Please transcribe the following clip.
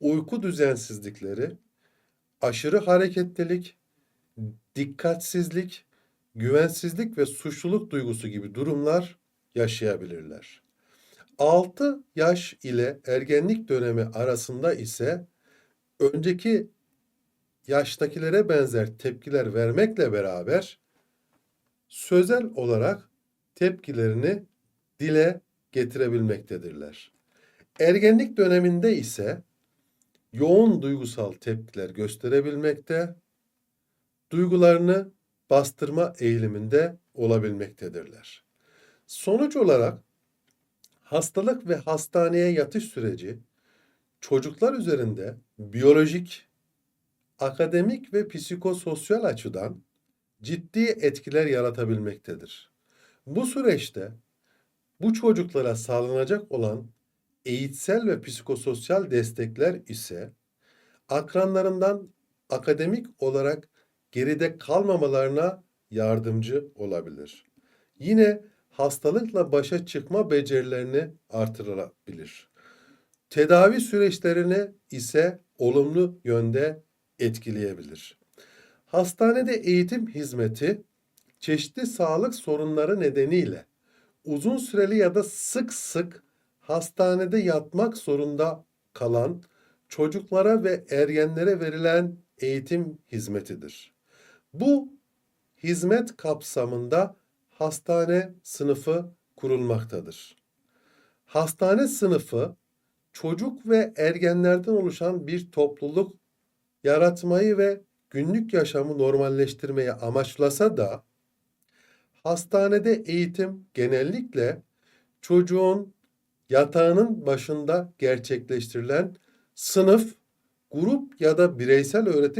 uyku düzensizlikleri, aşırı hareketlilik, dikkatsizlik, güvensizlik ve suçluluk duygusu gibi durumlar yaşayabilirler. 6 yaş ile ergenlik dönemi arasında ise önceki yaştakilere benzer tepkiler vermekle beraber sözel olarak tepkilerini dile getirebilmektedirler. Ergenlik döneminde ise yoğun duygusal tepkiler gösterebilmekte, duygularını bastırma eğiliminde olabilmektedirler. Sonuç olarak hastalık ve hastaneye yatış süreci çocuklar üzerinde biyolojik, akademik ve psikososyal açıdan ciddi etkiler yaratabilmektedir. Bu süreçte bu çocuklara sağlanacak olan eğitsel ve psikososyal destekler ise akranlarından akademik olarak geride kalmamalarına yardımcı olabilir. Yine hastalıkla başa çıkma becerilerini artırabilir. Tedavi süreçlerini ise olumlu yönde etkileyebilir. Hastanede eğitim hizmeti çeşitli sağlık sorunları nedeniyle uzun süreli ya da sık sık hastanede yatmak zorunda kalan çocuklara ve ergenlere verilen eğitim hizmetidir. Bu hizmet kapsamında hastane sınıfı kurulmaktadır. Hastane sınıfı çocuk ve ergenlerden oluşan bir topluluk yaratmayı ve günlük yaşamı normalleştirmeyi amaçlasa da hastanede eğitim genellikle çocuğun yatağının başında gerçekleştirilen sınıf, grup ya da bireysel öğretim